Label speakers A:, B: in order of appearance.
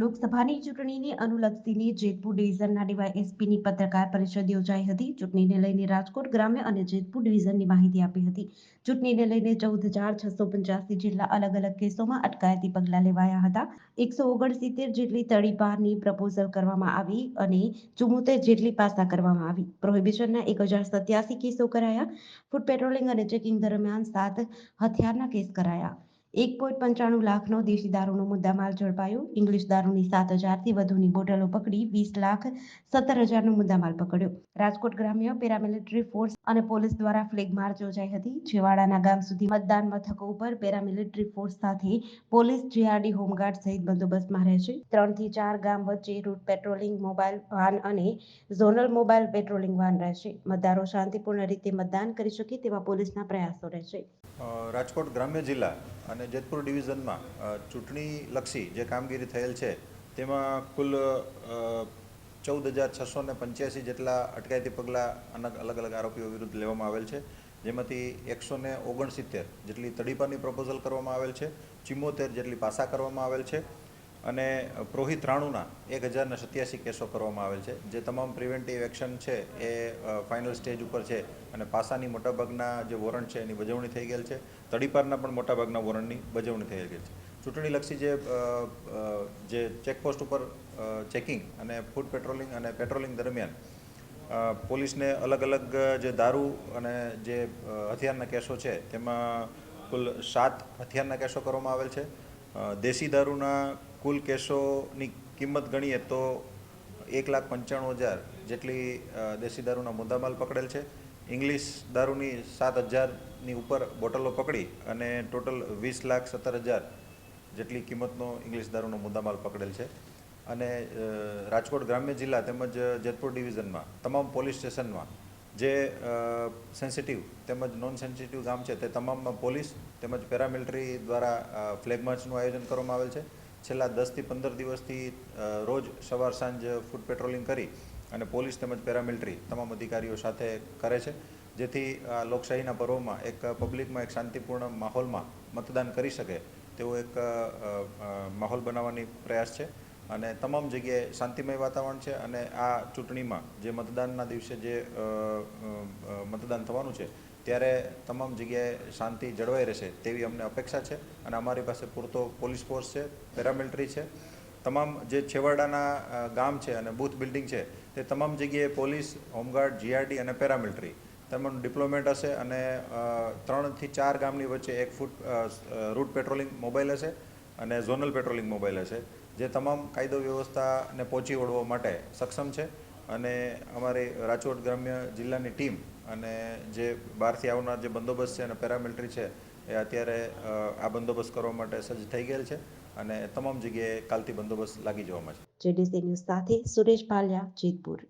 A: લોકસભાની ચૂંટણીને અનુલક્ષીને જેતપુર ડિવિઝનના ડીવાયએસપીની પત્રકાર પરિષદ યોજાઈ હતી. ચૂંટણીને લઈને રાજકોટ ગ્રામ્ય અને જેતપુર ડિવિઝનની માહિતી આપી હતી. ચૂંટણીને લઈને ચૌદ હજાર છસો પંચ્યાસી જેટલા અલગ અલગ કેસોમાં અટકાયતી પગલાં લેવાયા હતા. એકસો ઓગણસિત્તેર જેટલી તડીપારની પ્રપોઝલ કરવામાં આવી અને ચુમ્મોતેર જેટલી પાસા કરવામાં આવી. પ્રોહિબિશનના એક હજાર સત્યાસી કેસો કરાયા. ફૂડ પેટ્રોલિંગ અને ચેકિંગ દરમિયાન સાત હથિયારના કેસ કરાયા. એક પોઈન્ટ પંચાણું લાખનો દેશી દારૂનો મુદ્દામાલ ઝડપાયો. ઇંગ્લિશ દારૂની સાત હજારથી વધુની બોટલો પકડી વીસ લાખ સત્તર હજારનો મુદ્દામાલ પકડ્યો. રાજકોટ ગ્રામ્ય પેરામિલિટરી ફોર્સ અને પોલીસ દ્વારા ફ્લેગ માર્ચ યોજાઈ હતી. છેવાડાના ગામ સુધી મતદાન મથકો ઉપર પેરામિલિટરી ફોર્સ સાથે પોલીસ જીઆરડી હોમગાર્ડ સહિત બંદોબસ્તમાં રહેશે ત્રણથી ચાર ગામ વચ્ચે રૂટ પેટ્રોલિંગ, મોબાઈલ વાન અને ઝોનલ મોબાઈલ પેટ્રોલિંગ વાન રહેશે મતદારો શાંતિપૂર્ણ રીતે મતદાન કરી શકે તેવા પોલીસના પ્રયાસો રહેશે
B: રાજકોટ ગ્રામ્ય જિલ્લા અને જેતપુર ડિવિઝનમાં ચૂંટણીલક્ષી જે કામગીરી થયેલ છે, તેમાં કુલ ચૌદ હજાર છસો ને પંચ્યાસી જેટલા અટકાયતી પગલાં અલગ અલગ અલગ આરોપીઓ વિરુદ્ધ લેવામાં આવેલ છે. જેમાંથી એકસો ને ઓગણસિત્તેર જેટલી તડીપાની પ્રપોઝલ કરવામાં આવેલ છે ચિમ્મોતેર જેટલી પાસા કરવામાં આવેલ છે. અને પ્રોહિત રાણુના એક હજારને સત્યાસી કેસો કરવામાં આવેલ છે. જે તમામ પ્રિવેન્ટિવ એક્શન છે એ ફાઇનલ સ્ટેજ ઉપર છે અને પાસાની મોટાભાગના જે વોરંટ છે એની બજવણી થઈ ગયેલ છે. તડીપારના પણ મોટાભાગના વોરંટની બજવણી થઈ ગયેલ છે. ચૂંટણીલક્ષી જે જે ચેકપોસ્ટ ઉપર ચેકિંગ અને ફૂડ પેટ્રોલિંગ અને પેટ્રોલિંગ દરમિયાન પોલીસને અલગ અલગ જે દારૂ અને જે હથિયારના કેસો છે તેમાં કુલ સાત હથિયારના કેસો કરવામાં આવેલ છે. દેશી દારૂના કુલ કેસોની કિંમત ગણીએ તો એક લાખ પંચાણું હજાર જેટલી દેશી દારૂના મુદ્દામાલ પકડેલ છે. ઇંગ્લિશ દારૂની સાત હજારની ઉપર બોટલો પકડી અને ટોટલ વીસ લાખ સત્તર હજાર જેટલી કિંમતનો ઇંગ્લિશ દારૂનો મુદ્દામાલ પકડેલ છે. અને રાજકોટ ગ્રામ્ય જિલ્લા તેમજ જેતપુર ડિવિઝનમાં, તમામ પોલીસ સ્ટેશનમાં જે સેન્સિટિવ તેમજ નોન સેન્સિટિવ ગામ છે તે તમામમાં પોલીસ તેમજ પેરામિલિટરી દ્વારા ફ્લેગ માર્ચનું આયોજન કરવામાં આવેલ છે. છેલ્લા દસથી પંદર દિવસથી રોજ સવાર સાંજ ફૂડ પેટ્રોલિંગ કરી અને પોલીસ તેમજ પેરામિલિટરી તમામ અધિકારીઓ સાથે કરે છે, જેથી આ લોકશાહીના પર્વમાં એક પબ્લિકમાં એક શાંતિપૂર્ણ માહોલમાં મતદાન કરી શકે, તેવો એક માહોલ બનાવવાની પ્રયાસ છે. અને તમામ જગ્યાએ શાંતિમય વાતાવરણ છે અને આ ચૂંટણીમાં જે મતદાનના દિવસે જે મતદાન થવાનું છે ત્યારે તમામ જગ્યાએ શાંતિ જળવાઈ રહેશે તેવી અમને અપેક્ષા છે અને અમારી પાસે પૂરતો પોલીસ ફોર્સ છે પેરામિલિટરી છે. તમામ જે છેવાડાના ગામ છે અને બૂથ બિલ્ડિંગ છે, તે તમામ જગ્યાએ પોલીસ, હોમગાર્ડ જીઆરડી અને પેરામિલિટરી તમામ ડિપ્લોમેન્ટ હશે અને ત્રણથી ચાર ગામની વચ્ચે એક ફૂટ રૂટ પેટ્રોલિંગ મોબાઈલ હશે અને ઝોનલ પેટ્રોલિંગ મોબાઈલ હશે, જે તમામ કાયદો વ્યવસ્થાને પહોંચી વળવા માટે સક્ષમ છે. અને અમારી રાજકોટ ગ્રામ્ય જિલ્લાની ટીમ અને જે બહારથી આવનાર જે બંદોબસ્ત છે અને પેરામિલિટરી છે, એ અત્યારે આ બંદોબસ્ત કરવા માટે સજ્જ થઈ ગયેલ છે અને તમામ જગ્યાએ કાલથી બંદોબસ્ત લાગી જવામાં છે.
A: જેડીસી ન્યૂઝ સાથે સુરેશ ભાલિયા, જેતપુર.